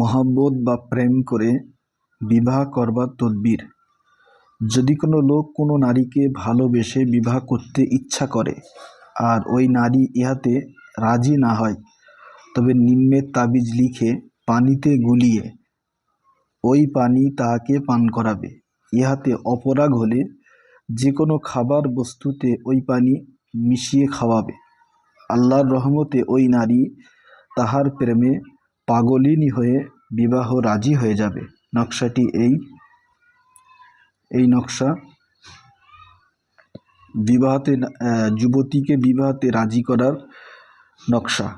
মহব্বত বা প্রেম করে বিবাহ করবার তদবির। যদি কোনো লোক কোনো নারীকে ভালোবেসে বিবাহ করতে ইচ্ছা করে আর ওই নারী ইহাতে রাজি না হয়, তবে নিম্নের তাবিজ লিখে পানিতে গুলিয়ে ওই পানি তাহাকে পান করাবে। ইহাতে অপরাগ হলে যে কোনো খাবার বস্তুতে ওই পানি মিশিয়ে খাওয়াবে। আল্লাহর রহমতে ওই নারী তাহার প্রেমে পাগলিনী হয়ে বিবাহ রাজি হয়ে যাবে। নকশাটি এই। এই নকশা বিবাহতে যুবতীকে বিবাহতে রাজি করার নকশা।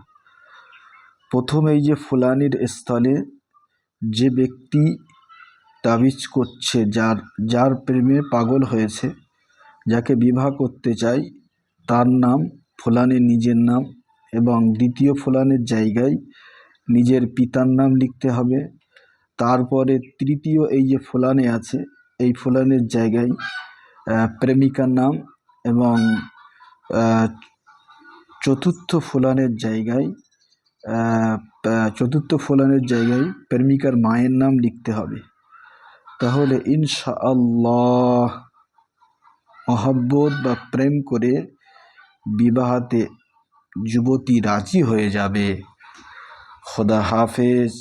প্রথম এই যে ফুলানির স্থলে যে ব্যক্তি তাবিজ করছে, যার যার প্রেমে পাগল হয়েছে, যাকে বিবাহ করতে চাই, তার নাম ফুলানের নিজের নাম এবং দ্বিতীয় ফুলানের জায়গায় নিজের পিতার নাম লিখতে হবে। তারপরে তৃতীয় এই যে ফুলানে আছে, এই ফুলানের জায়গায় প্রেমিকার নাম এবং চতুর্থ ফুলানের জায়গায় চতুর্থ ফুলানের জায়গায় প্রেমিকার মায়ের নাম লিখতে হবে। তাহলে ইনশাআল্লাহ মহব্বত বা প্রেম করে বিবাহতে যুবতী রাজি হয়ে যাবে। খোদা হাফেজ।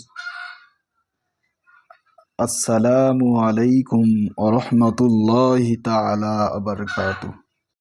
আসসালামু আলাইকুম ওরহমতুল্লাহ তালা আবরকাতুহ